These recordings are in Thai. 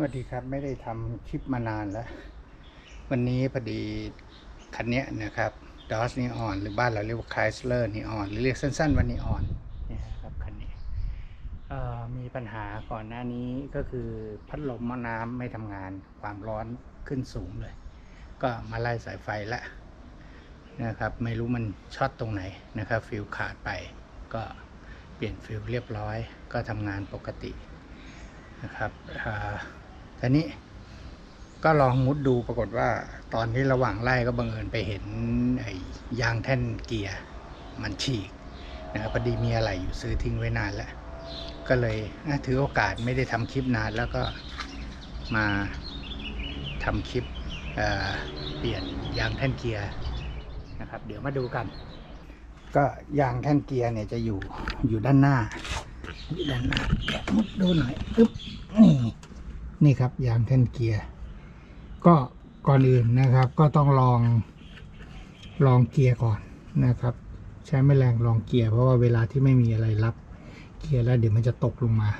สวัสดีครับไม่ได้ทำคลิปมานานแล้ว วันนี้พอดีคันนี้นะครับดอสนีออนหรือบ้านเราเรียกว่าคายสเลอร์นีออนหรือเรียกสั้นๆว่านีออนนี่ครับคันนี้มีปัญหาก่อนหน้านี้ก็คือพัดลมม้อน้ำไม่ทำงานความร้อนขึ้นสูงเลย ก็มาไล่สายไฟแล้วนะครับ ไม่รู้มันช็อตตรงไหนนะครับฟิลขาดไป ก็เปลี่ยนฟิลเรียบร้อย ก็ทำงานปกตินะครับ อ่าทีนี้ก็ลองมุดดูปรากฏว่า ตอนที่ระหว่างไล่ก็บังเอิญไปเห็นยางแท่นเกียร์มันฉีกนะครับพอดีมีอะไรอยู่ซื้อทิ้งไว้นานแล้ว ก็เลยถือโอกาสไม่ได้ทำคลิปนานแล้วก็มาทำคลิปเเปลี่ยนยางแท่นเกียร์นะครับ เดี๋ยวมาดูกัน ก็ยางแท่นเกียร์เนี่ยจะอยู่อยู่ด้านหน้าด้านหน้าแกะมุดดูหน่อยอึ๊บนี่ นี่ครับยางแท่นเกียร์ก็ก่อนอื่นนะครับ ก็ต้องลองลองเกียร์ก่อนนะครับ ใช้แม่แรงลองเกียร์เพราะว่าเวลาที่ไม่มีอะไรรับเกียร์แล้วเดี๋ยวมันจะตกลงมา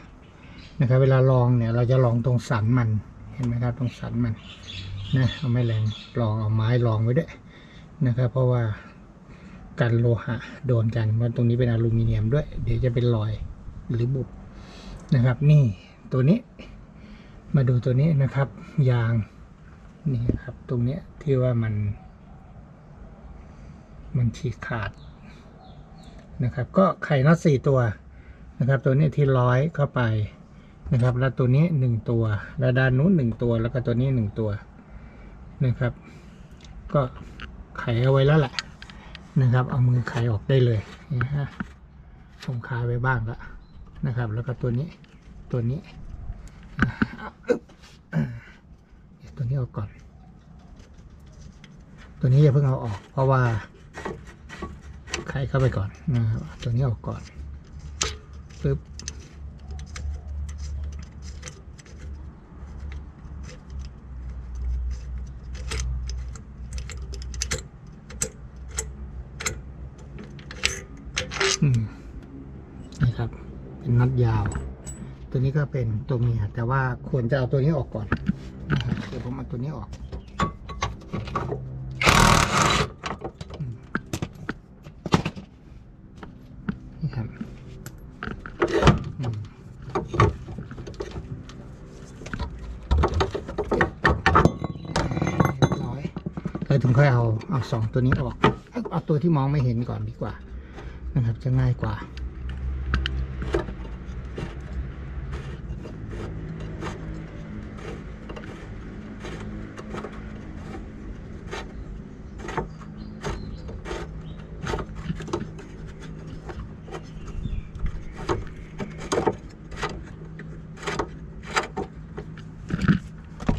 นะครับเวลาลองเนี่ยเราจะลองตรงสันมันเห็นไหมครับตรงสันมันนะเอาแม่แรงลองเอาไม้ลองไว้ด้วยนะครับ เพราะว่ากันโลหะโดนกันมันตรงนี้เป็นอลูมิเนียมด้วย เดี๋ยวจะเป็นรอยหรือบุบนะครับ นี่ตัวนี้ มาดูตัวนี้นะครับ ยางนี่ครับ ตรงเนี้ยที่ว่ามัน มันฉีกขาดนะครับ ก็ไข่น็อตสี่ตัวนะครับ ตัวนี้ที่ร้อยเข้าไปนะครับ แล้วตัวนี้หนึ่งตัว แล้วด้านนู้นหนึ่งตัว แล้วก็ตัวนี้หนึ่งตัวนะครับ ก็ไขเอาไว้แล้วแหละนะครับ เอามือไขออกได้เลยนะฮะผมคาไว้บ้างล้วนะครับ แล้วก็ตัวนี้ตัวนี้ ตัวนี้ออกก่อน ตัวนี้อย่าเพิ่งเอาออก เพราะว่าไขเข้าไปก่อนนะครับตัวนี้ออกก่อนปึ๊บนี่ครับ เป็นน็อตยาว ตัวนี้ก็เป็นตัวเมียแต่ว่าควรจะเอาตัวนี้ออกก่อนเดี๋ยวผมเอาตัวนี้ออกนี่ครับน้อยแล้วถึงค่อยเอาเอาสองตัวนี้ออกเอาตัวที่มองไม่เห็นก่อนดีกว่านะครับจะง่ายกว่า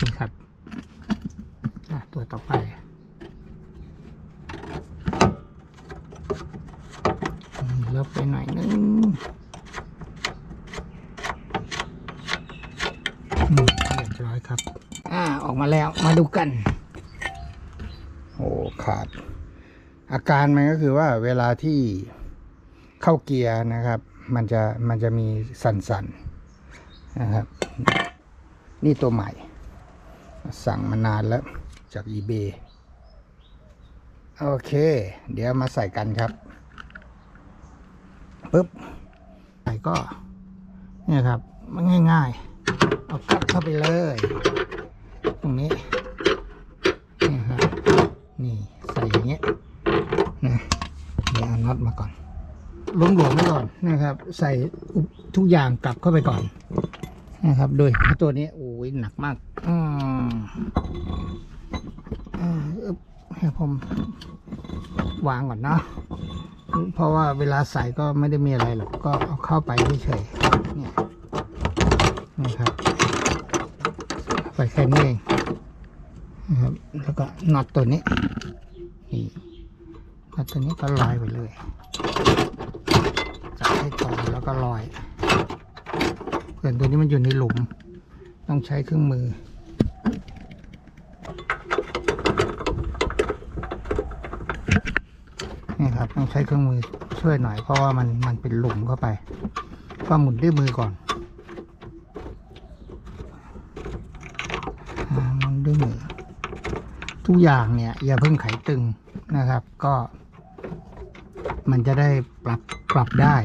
นี่ครับ อะตัวต่อไปอืมลบไปหน่อยนึงเรียบร้อยครับ อ่า ออกมาแล้วมาดูกัน โอ้ขาด อาการมันก็คือว่าเวลาที่เข้าเกียร์นะครับ มันจะมันจะมีสั่นๆนะครับ นี่ตัวใหม่ สั่งมานานแล้ว จาก eBay โอเค เดี๋ยวมาใส่กันครับปุ๊บใส่ก็เนี่ยครับ มันง่าย ๆ เอากัดเข้าไปเลย ตรงนี้นี่ครับนี่ใส่อย่างเงี้ยนะเดี๋ยวเอาน็อตมาก่อนล้มหลวมๆไว้ก่อนนะครับ ใส่ทุกอย่างกลับเข้าไปก่อนนะครับโดยตัวนี้โอ้ยหนักมากอืม ให้ผมวางก่อนเนาะเพราะว่าเวลาใส่ก็ไม่ได้มีอะไรหรอกก็เอาเข้าไปเฉยๆเนี่ยนี่ครับไปแค่นี้เองนะครับแล้วก็น็อตตัวนี้นี่น็อตตัวนี้ก็ลอยไปเลยจับให้ตรงแล้วก็ลอยเกิดตัวนี้มันอยู่ในหลุม ต้องใช้เครื่องมือ นี่ครับต้องใช้เครื่องมือช่วยหน่อยเพราะว่ามันมันเป็นหลุมเข้าไป ก็หมุนด้วยมือก่อนหมุนด้วยมือทุกอย่างเนี่ยอย่าเพิ่งไขตึงนะครับ ก็ มันจะได้ปรับปรับได้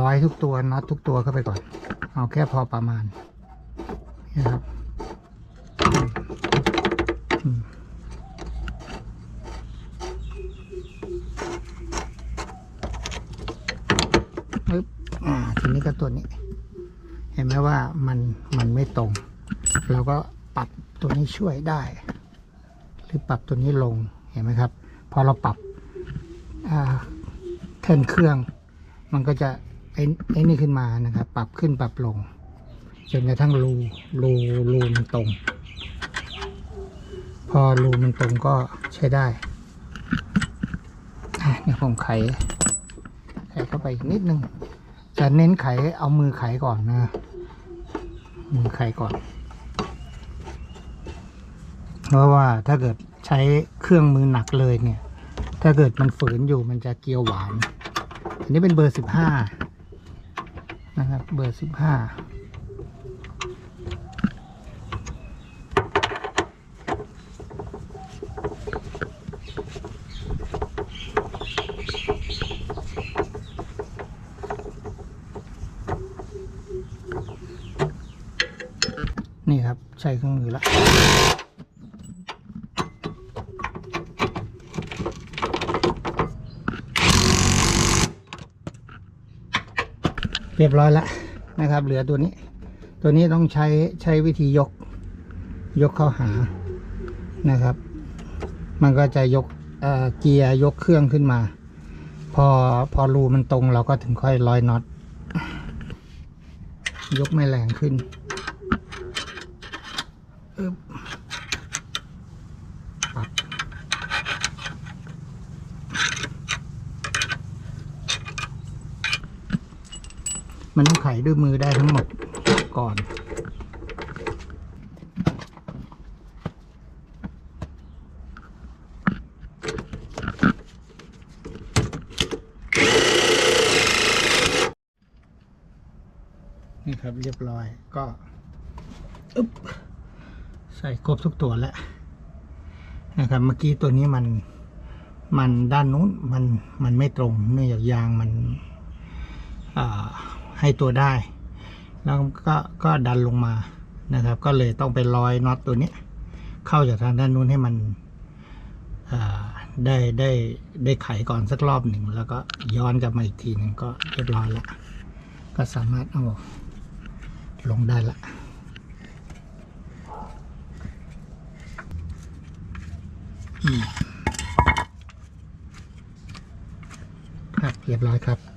ร้อยทุกตัวน็อตทุกตัวเข้าไปก่อน เอาแค่พอประมาณนะครับ อืม อ่า ทีนี้ก็ตัวนี้ เห็นไหมว่ามันมันไม่ตรง เราก็ปรับตัวนี้ช่วยได้ หรือปรับตัวนี้ลง เห็นไหมครับ พอเราปรับอ่าเทนเครื่อง มันก็จะไอ้ไอ้นี่ขึ้นมานะครับ ปรับขึ้นปรับลง จนกระทั่งรูรูรูมันตรง พอรูมันตรงก็ใช้ได้เนี่ยผมไขไขเข้าไปอีกนิดนึง จะเน้นไขเอามือไขก่อนนะ มือไขก่อน เพราะว่าถ้าเกิดใช้เครื่องมือหนักเลยเนี่ย ถ้าเกิดมันฝืนอยู่มันจะเกียวหวาน อันนี้เป็นเบอร์สิบห้านะครับ เบอร์สิบห้า นี่ครับใช้เครื่องมือละเรียบร้อยแล้วนะครับ เหลือตัวนี้ ตัวนี้ต้องใช้ใช้วิธียก ยกเข้าหานะครับ มันก็จะยกเเกียร์ยกเครื่องขึ้นมา พอพอรูมันตรงเราก็ถึงค่อยร้อยน็อตยกไม่แรงขึ้น อึบปัดมันต้องไขด้วยมือได้ทั้งหมดก่อนนี่ครับเรียบร้อยก็อึ๊บ ใส่ครบทุกตัวแล้วนะครับเมื่อกี้ตัวนี้มันมันด้านนู้นมันมันไม่ตรงเนื่องจากยางมันให้ตัวได้ แล้วก็ก็ดันลงมานะครับ ก็เลยต้องไปร้อยน็อตตัวนี้เข้าจากทางด้านนู้นให้มันได้ได้ได้ไขก่อนสักรอบหนึ่งแล้วก็ย้อนกลับมาอีกทีหนึ่งก็เรียบร้อยแล้วก็สามารถเอาลงได้ละ อืม ครับเรียบร้อยครับ